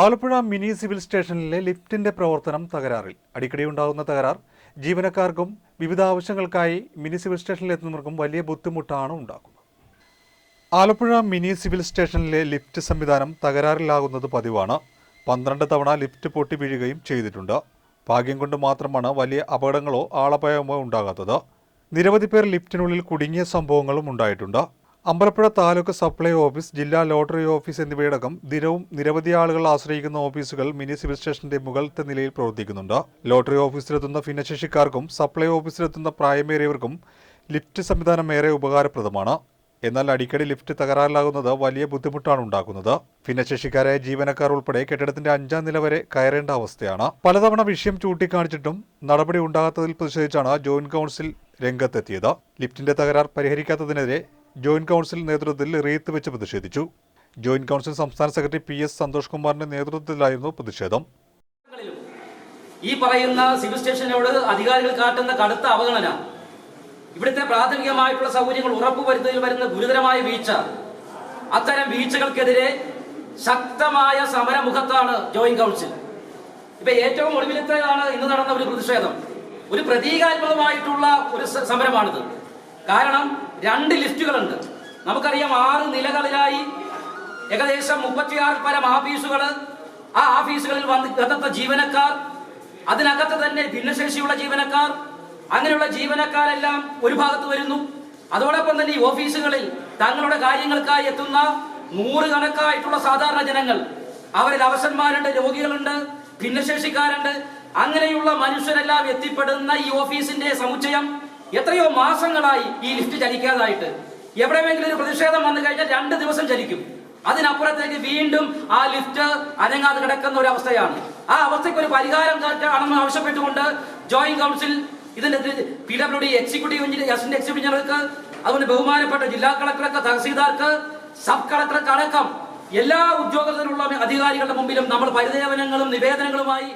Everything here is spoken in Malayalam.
ആലപ്പുഴ മിനി സിവിൽ സ്റ്റേഷനിലെ ലിഫ്റ്റിന്റെ പ്രവർത്തനം തകരാറിൽ. അടിക്കടി ഉണ്ടാകുന്ന തകരാർ ജീവനക്കാർക്കും വിവിധ ആവശ്യങ്ങൾക്കായി മിനി സിവിൽ സ്റ്റേഷനിൽ എത്തുന്നവർക്കും വലിയ ബുദ്ധിമുട്ടാണ് ഉണ്ടാക്കുന്നത്. ആലപ്പുഴ മിനി സിവിൽ സ്റ്റേഷനിലെ ലിഫ്റ്റ് സംവിധാനം തകരാറിലാകുന്നത് പതിവാണ്. പന്ത്രണ്ട് തവണ ലിഫ്റ്റ് പൊട്ടി വീഴുകയും ചെയ്തിട്ടുണ്ട്. ഭാഗ്യം കൊണ്ട് മാത്രമാണ് വലിയ അപകടങ്ങളോ ആളപായമോ ഉണ്ടാകാത്തത്. നിരവധി പേർ ലിഫ്റ്റിനുള്ളിൽ കുടുങ്ങിയ സംഭവങ്ങളും ഉണ്ടായിട്ടുണ്ട്. അമ്പലപ്പുഴ താലൂക്ക് സപ്ലൈ ഓഫീസ് ജില്ലാ ലോട്ടറി ഓഫീസ് എന്നിവയടക്കം ദിനവും നിരവധി ആളുകൾ ആശ്രയിക്കുന്ന ഓഫീസുകൾ മിനി സിവിൽ സ്റ്റേഷന്റെ മുകളിലത്തെ നിലയിൽ പ്രവർത്തിക്കുന്നുണ്ട്. ലോട്ടറി ഓഫീസിലെത്തുന്ന ഭിന്നശേഷിക്കാർക്കും സപ്ലൈ ഓഫീസിലെത്തുന്ന പ്രായമേറിയവർക്കും ലിഫ്റ്റ് സംവിധാനം ഏറെ ഉപകാരപ്രദമാണ്. എന്നാൽ അടിക്കടി ലിഫ്റ്റ് തകരാറിലാകുന്നത് വലിയ ബുദ്ധിമുട്ടാണ് ഉണ്ടാക്കുന്നത്. ഭിന്നശേഷിക്കാരായ ജീവനക്കാർ ഉൾപ്പെടെ കെട്ടിടത്തിന്റെ അഞ്ചാം നില വരെ കയറേണ്ട അവസ്ഥയാണ്. പലതവണ വിഷയം ചൂണ്ടിക്കാണിച്ചിട്ടും നടപടി ഉണ്ടാകാത്തതിൽ പ്രതിഷേധിച്ചാണ് ജോയിന്റ് കൗൺസിൽ രംഗത്തെത്തിയത്. ലിഫ്റ്റിന്റെ തകരാർ പരിഹരിക്കാത്തതിനെതിരെ ജോയിന്റ് കൗൺസിൽ നേതൃത്വത്തിൽ റീത്ത് വെച്ച് പ്രതിഷേധിച്ചു. ജോയിന്റ് കൗൺസിൽ സംസ്ഥാന സെക്രട്ടറി പി എസ് സന്തോഷ് കുമാറിന്റെ നേതൃത്വത്തിലായിരുന്നു പ്രതിഷേധം. ഈ പറയുന്ന സിവിൽ സ്റ്റേഷനോട് അധികാരികൾ കാട്ടുന്ന കടുത്ത അവഗണന ഇവിടുത്തെ പ്രാഥമികമായിട്ടുള്ള സൗകര്യങ്ങൾ ഉറപ്പുവരുത്തുന്നതിൽ വരുന്ന ഗുരുതരമായ വീഴ്ച അത്തരം വീഴ്ചകൾക്കെതിരെ ശക്തമായ സമരമുഖത്താണ് ജോയിന്റ് കൗൺസിൽ. ഇപ്പൊ ഏറ്റവും ഒളിവിലത്തേതാണ് ഇന്ന് നടന്ന ഒരു പ്രതിഷേധം. ഒരു പ്രതീകാത്മകമായിട്ടുള്ള ഒരു സമരമാണിത്. കാരണം രണ്ട് ലിസ്റ്റുകളുണ്ട്. നമുക്കറിയാം ആറ് നിലകളിലായി ഏകദേശം മുപ്പത്തിയാറ് പരം ആഫീസുകൾ ആ ഓഫീസുകളിൽ വന്ന് അകത്ത ജീവനക്കാർ അതിനകത്ത് തന്നെ ഭിന്നശേഷിയുള്ള ജീവനക്കാർ അങ്ങനെയുള്ള ജീവനക്കാരെല്ലാം ഒരു ഭാഗത്ത് വരുന്നു. അതോടൊപ്പം തന്നെ ഈ ഓഫീസുകളിൽ തങ്ങളുടെ കാര്യങ്ങൾക്കായി എത്തുന്ന നൂറുകണക്കായിട്ടുള്ള സാധാരണ ജനങ്ങൾ. അവരിൽ അവശന്മാരുണ്ട് രോഗികളുണ്ട് ഭിന്നശേഷിക്കാരുണ്ട്. അങ്ങനെയുള്ള മനുഷ്യരെല്ലാം എത്തിപ്പെടുന്ന ഈ ഓഫീസിന്റെ സമുച്ചയം എത്രയോ മാസങ്ങളായി ഈ ലിഫ്റ്റ് ചലിക്കാതായിട്ട്. എവിടെയെങ്കിലും ഒരു പ്രതിഷേധം വന്നു കഴിഞ്ഞാൽ രണ്ട് ദിവസം ചലിക്കും. അതിനപ്പുറത്തേക്ക് വീണ്ടും ആ ലിഫ്റ്റ് അനങ്ങാതെ കിടക്കുന്ന ഒരു അവസ്ഥയാണ്. ആ അവസ്ഥയ്ക്ക് ഒരു പരിഹാരം ആണെന്ന് ആവശ്യപ്പെട്ടുകൊണ്ട് ജോയിന്റ് കൗൺസിൽ ഇതിന്റെ P W D executive engineer executive എഞ്ചിനീയർക്ക് അതുപോലെ ബഹുമാനപ്പെട്ട ജില്ലാ കളക്ടർക്ക് തഹസീൽദാർക്ക് സബ് കളക്ടർക്ക് അടക്കം എല്ലാ ഉദ്യോഗസ്ഥരുള്ള അധികാരികളുടെ മുമ്പിലും നമ്മൾ പരിദേവനങ്ങളും നിവേദനങ്ങളുമായി